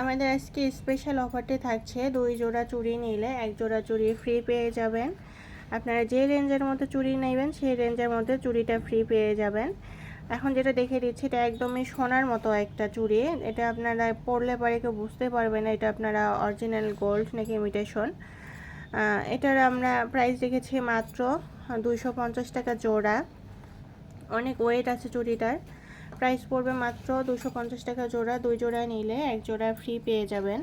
আমাদের আজকে স্পেশাল অফারটি থাকছে। দুই জোড়া চুড়ি নিলে এক জোড়া চুড়ি ফ্রি পেয়ে যাবেন। আপনারা যে রেঞ্জের মধ্যে চুড়ি নেবেন, সেই রেঞ্জের মধ্যে চুড়িটা ফ্রি পেয়ে যাবেন। এখন যেটা দেখে দিচ্ছি, এটা একদমই সোনার মতো একটা চুড়ি। এটা আপনারা পরলে পরে কেউ বুঝতে পারবে না, এটা আপনারা অরিজিনাল গোল্ড নাকি ইমিটেশন এটার আমরা প্রাইস দেখেছি মাত্র দুইশো পঞ্চাশ টাকা জোড়া। অনেক ওয়েট আছে চুড়িটার। প্রাইস পড়বে মাত্র দুশো পঞ্চাশ টাকা জোড়া। দুই জোড়া নিলে এক জোড়া ফ্রি পেয়ে যাবেন।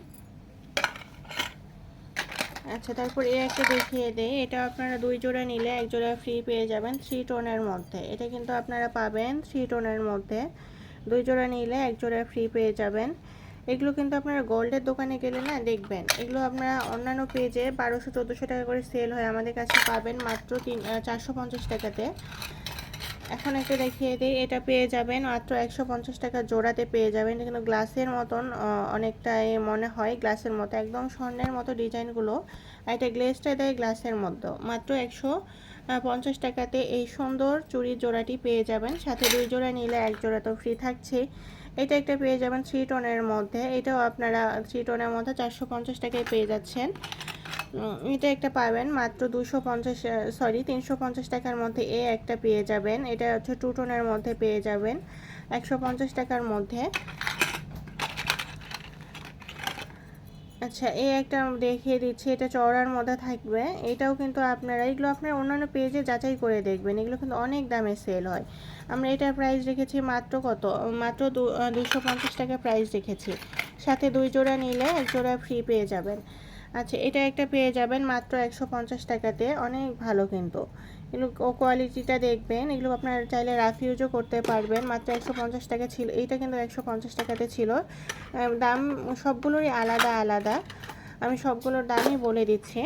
আচ্ছা তারপর এই একটা দেখিয়ে দেই। এটা আপনারা দুই জোড়া নিলে এক জোড়া ফ্রি পেয়ে যাবেন থ্রি টোনের মধ্যে। এটা কিন্তু আপনারা পাবেন থ্রি টোনের মধ্যে। দুই জোড়া নিলে এক জোড়া ফ্রি পেয়ে যাবেন। এগুলো কিন্তু আপনারা গোল্ডের দোকানে গেলে না দেখবেন। এগুলো আপনারা অন্যান্য পেজে বারোশো, চোদ্দোশো টাকা করে সেল হয়। আমাদের কাছে পাবেন মাত্র তিন চারশো পঞ্চাশ টাকাতে। এখন একটা দেখিয়ে দিই, এটা পেয়ে যাবেন মাত্র একশো পঞ্চাশ টাকা জোড়াতে পেয়ে যাবেন। কিন্তু গ্লাসের মতন অনেকটাই মনে হয় গ্লাসের মতো, একদম স্বর্ণের মতো ডিজাইনগুলো। এটা গ্লেসটা দেয় গ্লাসের মতো মাত্র একশো পঞ্চাশ টাকাতে এই সুন্দর চুড়ির জোড়াটি পেয়ে যাবেন। সাথে দুই জোড়া নিলে এক জোড়া তো ফ্রি থাকছে। এটা একটা পেয়ে যাবেন থ্রি টোনের মধ্যে। এটাও আপনারা থ্রি টোনের মধ্যে চারশো পঞ্চাশ টাকায় পেয়ে যাচ্ছেন। এটা একটা পাবেন। মাত্র দুশো পঞ্চাশ সরি তিনশো পঞ্চাশ টাকার মধ্যে এ একটা পেয়ে যাবেন। এটা হচ্ছে টু টোনের মধ্যে পেয়ে যাবেন। একশো পঞ্চাশ টাকার মধ্যে। আচ্ছা এই একটা দেখিয়ে দিচ্ছি। এটা চওড়ার মধ্যে থাকবে। এটাও কিন্তু আপনারা, এগুলো আপনারা অন্যান্য পেজে যাচাই করে দেখবেন। এগুলো কিন্তু অনেক দামে সেল হয়। আমরা এটার প্রাইস রেখেছি মাত্র কত? মাত্র দুশো পঞ্চাশ টাকা প্রাইস রেখেছি। সাথে দুই জোড়া নিলে এক জোড়া ফ্রি পেয়ে যাবেন। আচ্ছা এটা একটা পেয়ে যাবেন মাত্র একশো পঞ্চাশ টাকাতে। অনেক ভালো কিন্তু। এগুলো ও কোয়ালিটিটা দেখবেন। এগুলো আপনারা চাইলে রাফ ইউজও করতে পারবেন। মাত্র একশো পঞ্চাশ টাকা ছিল। এইটা কিন্তু একশো পঞ্চাশ টাকাতে ছিল। দাম সবগুলোরই আলাদা আলাদা। আমি সবগুলোর দামই বলে দিচ্ছি।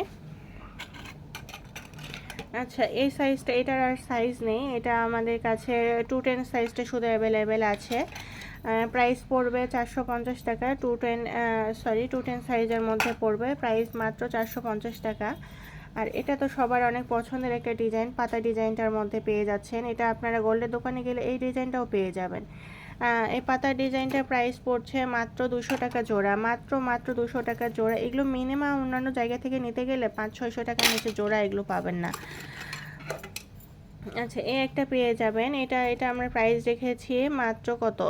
আচ্ছা এই সাইজটা এটার আর সাইজ নেই। এটা আমাদের কাছে টু টেন সাইজটা শুধু অ্যাভেলেবেল আছে। প্রাইস পড়বে চারশো পঞ্চাশ টাকা। Two ten sorry two ten সাইজের মধ্যে পড়বে। প্রাইস মাত্র চারশো পঞ্চাশ টাকা। আর এটা তো সবার অনেক পছন্দের একটা ডিজাইন পাতা ডিজাইনটার মধ্যে পেয়ে যাচ্ছেন। এটা আপনারা গোল্ডের দোকানে গেলে এই ডিজাইনটাও পেয়ে যাবেন। এই পাতার ডিজাইনটার প্রাইস পড়ছে মাত্র দুশো টাকা জোড়া, মাত্র মাত্র দুশো টাকা জোড়া। এগুলো মিনিমাম অন্যান্য জায়গা থেকে নিতে গেলে পাঁচ, ছয়শো টাকার নিচে জোড়া এগুলো পাবেন না। আচ্ছা এই একটা পেয়ে যাবেন। এটা এটা আমরা প্রাইস রেখেছি মাত্র কত?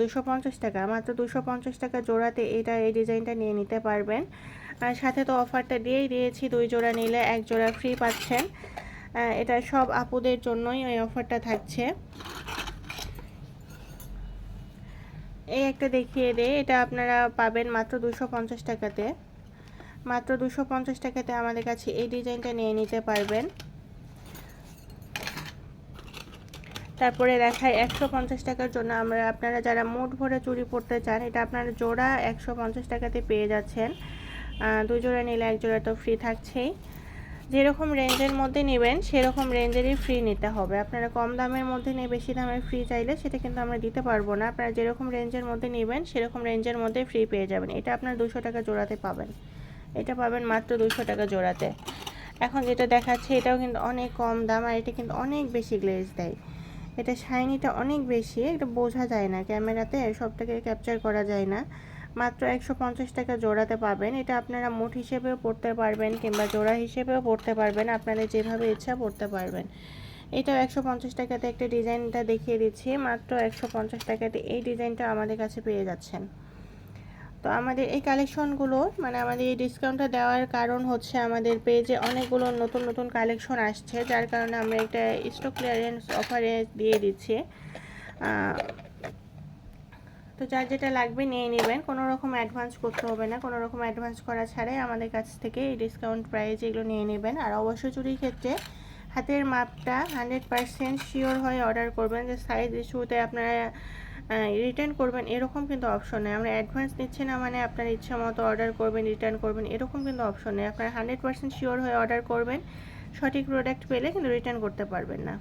দুশো পঞ্চাশ টাকা। মাত্র দুশো পঞ্চাশ টাকা জোড়াতে এটা, এই ডিজাইনটা নিয়ে নিতে পারবেন। আর সাথে তো অফারটা দিয়েই দিয়েছি, দুই জোড়া নিলে এক জোড়া ফ্রি পাচ্ছেন। এটা সব আপুদের জন্যই ওই অফারটা থাকছে। এই একটা দেখিয়ে দে, এটা আপনারা পাবেন মাত্র দুশো পঞ্চাশ টাকাতে। মাত্র দুশো পঞ্চাশ টাকাতে আমাদের কাছে এই ডিজাইনটা নিয়ে নিতে পারবেন। তারপরে দেখায় একশো পঞ্চাশ টাকার জন্য আমরা, আপনারা যারা মুঠ ভরে চুরি পড়তে চান, এটা আপনারা জোড়া একশো পঞ্চাশ টাকাতে পেয়ে যাচ্ছেন। দুই জোড়া নিলে এক জোড়া তো ফ্রি থাকছেই। যেরকম রেঞ্জের মধ্যে নেবেন, সেরকম রেঞ্জেরই ফ্রি নিতে হবে। আপনারা কম দামের মধ্যে নিয়ে বেশি দামের ফ্রি চাইলে সেটা কিন্তু আমরা দিতে পারব না। আপনারা যেরকম রেঞ্জের মধ্যে নেবেন, সেরকম রেঞ্জের মধ্যে ফ্রি পেয়ে যাবেন। এটা আপনার দুশো টাকা জোড়াতে পাবেন। এটা পাবেন মাত্র দুশো টাকা জোড়াতে। এখন যেটা দেখাচ্ছে, এটাও কিন্তু অনেক কম দাম আর এটা কিন্তু অনেক বেশি গ্লেজ দেয়। এটা শাইনিটা অনেক বেশি, এটা বোঝা যায় না। ক্যামেরাতে সবটাকে ক্যাপচার করা যায় না। মাত্র একশো পঞ্চাশ টাকা জোড়াতে পাবেন এটা আপনারা মুঠ হিসেবেও পড়তে পারবেন কিংবা জোড়া হিসেবেও পড়তে পারবেন। আপনাদের যেভাবে ইচ্ছা পড়তে পারবেন। এটাও একশো পঞ্চাশ টাকাতে একটা ডিজাইনটা দেখিয়ে দিচ্ছি। মাত্র একশো পঞ্চাশ টাকাতে এই ডিজাইনটা আমাদের কাছে পেয়ে যাচ্ছেন। তো আমাদের এই কালেকশনগুলো মানে আমাদের এই ডিসকাউন্টটা দেওয়ার কারণ হচ্ছে আমাদের পেজে অনেকগুলো নতুন নতুন কালেকশন আসছে, যার কারণে আমরা একটা স্টক ক্লিয়ারেন্স অফারে দিয়ে দিচ্ছি। তো যার যেটা লাগবে নিয়ে নেবেন। কোনো রকম অ্যাডভান্স করতে হবে না। কোনো রকম অ্যাডভান্স করা ছাড়াই আমাদের কাছ থেকে এই ডিসকাউন্ট প্রাইস এগুলো নিয়ে নেবেন। আর অবশ্য চুরির ক্ষেত্রে হাতের মাপটা হান্ড্রেড পারসেন্ট শিওর হয়ে অর্ডার করবেন যে সাইজ ইস্যুতে আপনারা রিটার্ন করবেন। এরকম কিন্তু অপশন নেই। আমরা অ্যাডভান্স নিচ্ছি না মানে আপনার ইচ্ছা মতো অর্ডার করবেন রিটার্ন করবেন। এরকম কিন্তু অপশন নেই। আপনারা হান্ড্রেড পার্সেন্ট শিওর হয়ে অর্ডার করবেন। সঠিক প্রোডাক্ট পেলে কিন্তু রিটার্ন করতে পারবেন না।